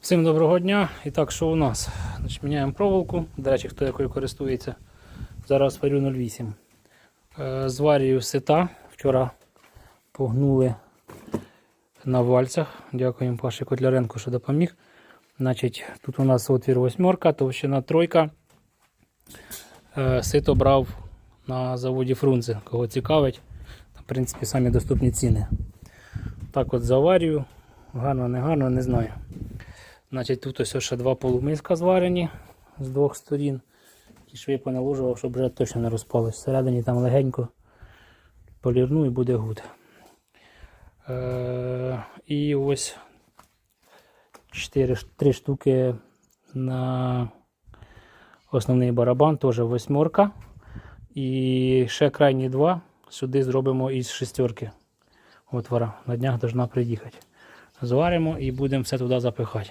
Всім доброго дня. І так, що у нас? Значить, міняємо проволоку. До речі, хто якою користується. Зараз варю 0,8. Е, Зварюю сита. Вчора погнули на вальцях. Дякуємо Паші Котляренку, що допоміг. Значить, тут у нас отвір восьмерка, товщина тройка. Е, Сито брав на заводі Фрунзе. Кого цікавить, в принципі, самі доступні ціни. Так от заварюю. Гарно, не гарно, не знаю. Значить, тут ось ще два полумиска зварені з двох сторін. Ті шви поналожував, щоб вже точно не розпалось. Всередині там легенько полірну і буде гуд. Е, і ось 4, 3 штуки на основний барабан, теж восьмерка. І ще крайні два сюди зробимо із шестерки отвора. На днях должна приїхати. Зваримо і будемо все туди запихати.